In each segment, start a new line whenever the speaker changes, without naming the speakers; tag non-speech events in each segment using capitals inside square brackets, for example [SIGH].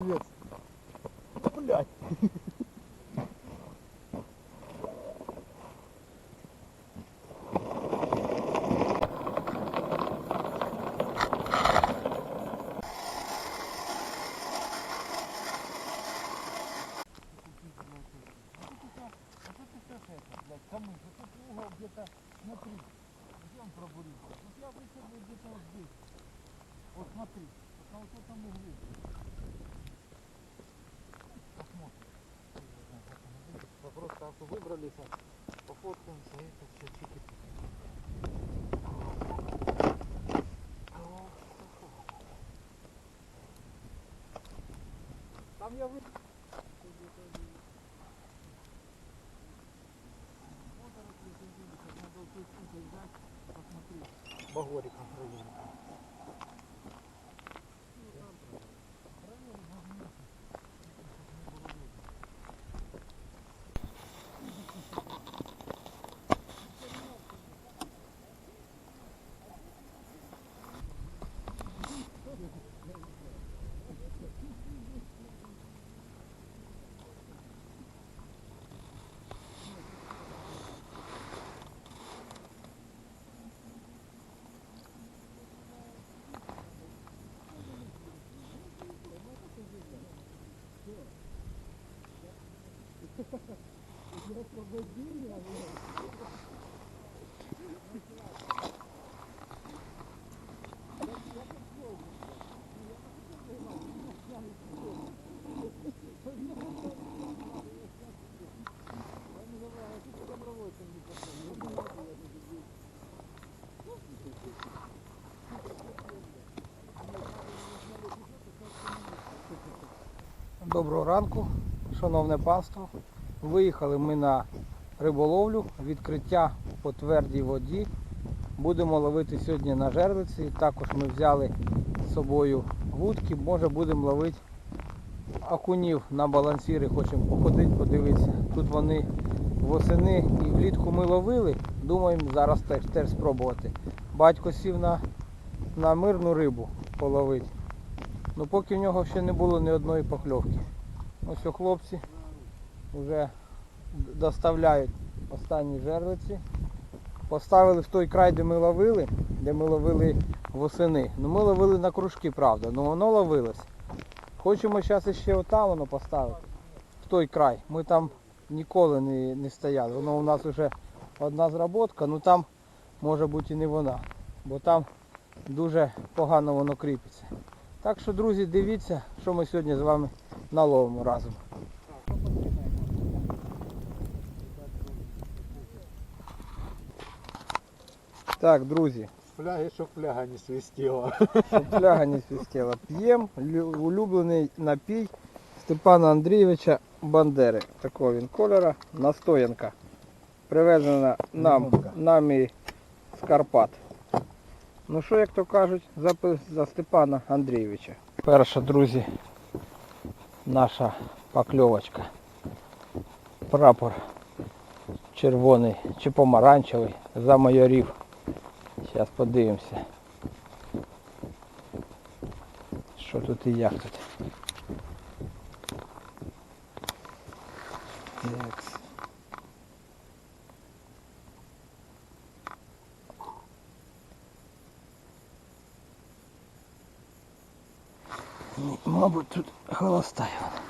Блядь. Блядь. Камыш, вот тут угол где-то, смотри, где он пробурился? Вот я вышел вот где-то вот здесь. Вот смотри, вот на вот этом углу. выбрались, а пофоткаемся, и это все чики Там я вы... Доброго ранку, шановне панство. Виїхали ми на риболовлю, відкриття по твердій воді. Будемо ловити сьогодні на жерлиці. Також ми взяли з собою вудки, може будемо ловити окунів на балансіри, хочемо походити, подивитися. Тут вони восени і влітку ми ловили, думаємо зараз теж, теж спробувати. Батько сів на, на мирну рибу половити. Ну поки в нього ще не було ні одної покльовки. Ось о хлопці вже доставляють останні жерлиці. Поставили в той край, де ми ловили, де ми ловили восени. Ну ми ловили на кружки, правда, ну воно ловилось. Хочемо зараз ще отам воно поставити. В той край. Ми там ніколи не, не стояли. Воно у нас вже одна зработка, ну там може бути і не вона. Бо там дуже погано воно кріпиться. Так що, друзі, дивіться, що ми сьогодні з вами наловимо разом. Так, друзі,
Фляги, щоб фляга не свистіла.
щоб фляга не свистіла. П'ємо улюблений напій Степана Андрійовича Бандери. Такого він кольора. Настоянка. Привезена нам, нами з Карпат. Ну що, як то кажуть, за, за Степана Андрійовича. Перша, друзі, наша покльовочка. Прапор червоний чи помаранчевий за майорів. Зараз подивимося. Що тут і як тут. тут холостая вона.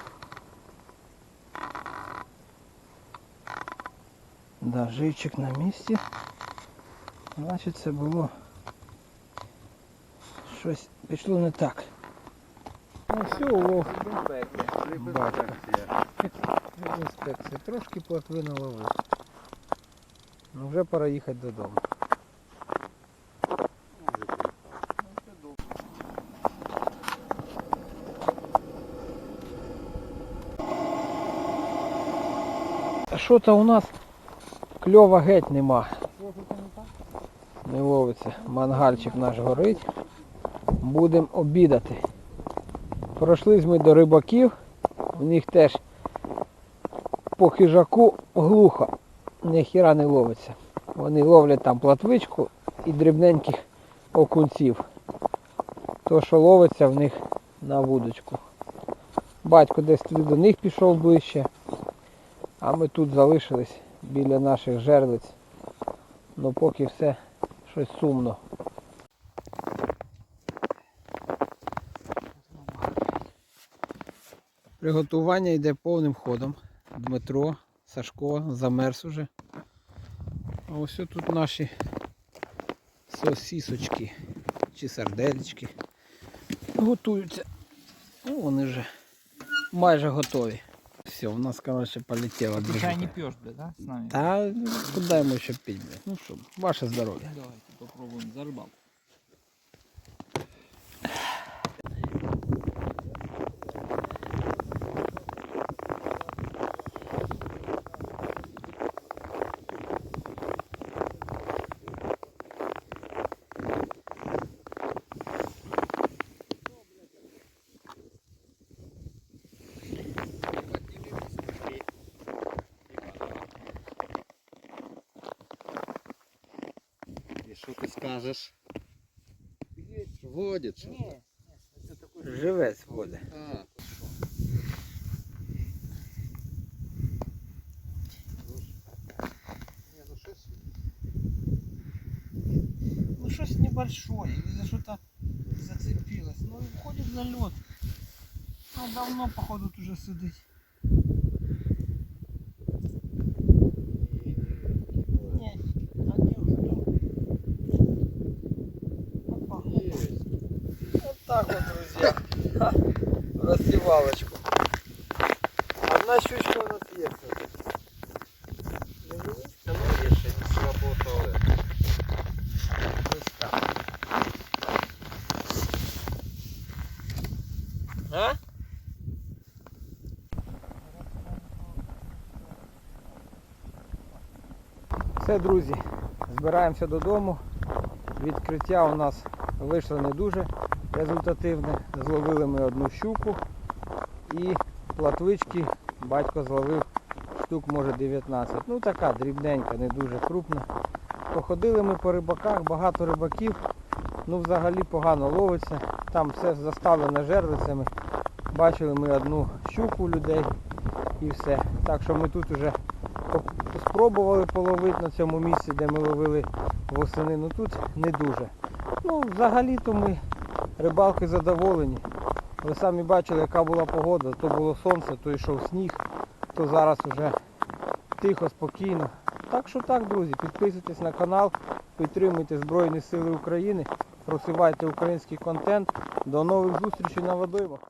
Да, живчик на місці. Значить це було щось пішло не так. Ну все, улов. Батько. Інспекція. Трошки плотви наловив. Ну вже пора їхати додому. Що то у нас кльова геть нема. Не ловиться. Мангальчик наш горить. Будемо обідати. Пройшлись ми до рибаків. У них теж по хижаку глухо. Ніхіра не ловиться. Вони ловлять там платвичку і дрібненьких окунців. То, що ловиться в них на вудочку. Батько десь туди до них пішов ближче. А ми тут залишились біля наших жерлиць. Ну поки все щось сумно. Приготування йде повним ходом. Дмитро, Сашко замерз уже. А ось тут наші сосісочки чи сарделечки готуються. Ну, вони вже майже готові. Все, у нас, короче, полетело.
Ты чай не пьешь, блядь, да, с нами?
Да, куда ему еще пить, блядь? Ну что, ваше здоровье.
Давайте попробуем за рыбалку.
Що ти скажеш? Водиться.
Живець води.
А, Не, ну щось
Ну щось небольшое, или что-то зацепилось. Ну входит за лед. Ну давно, походу, тут уже сидить. Не, они уже тут. Опа. Вот так вот, друзья. [LAUGHS] Раздевалочку. Одна щучка у нас есть.
Не.
Ось так. А? Все, друзі, збираємося додому. Відкриття у нас вийшло не дуже результативне. Зловили ми одну щуку і платвички батько зловив штук може 19. Ну така дрібненька, не дуже крупна. Походили ми по рибаках, багато рибаків, ну взагалі погано ловиться. Там все заставлено жерлицями. Бачили ми одну щуку людей і все. Так що ми тут вже спробували половити на цьому місці, де ми ловили восени, ну тут не дуже. Ну, взагалі-то ми рибалки задоволені. Ви самі бачили, яка була погода, то було сонце, то йшов сніг, то зараз вже тихо, спокійно. Так що так, друзі, підписуйтесь на канал, підтримуйте Збройні Сили України, просувайте український контент. До нових зустрічей на водоймах.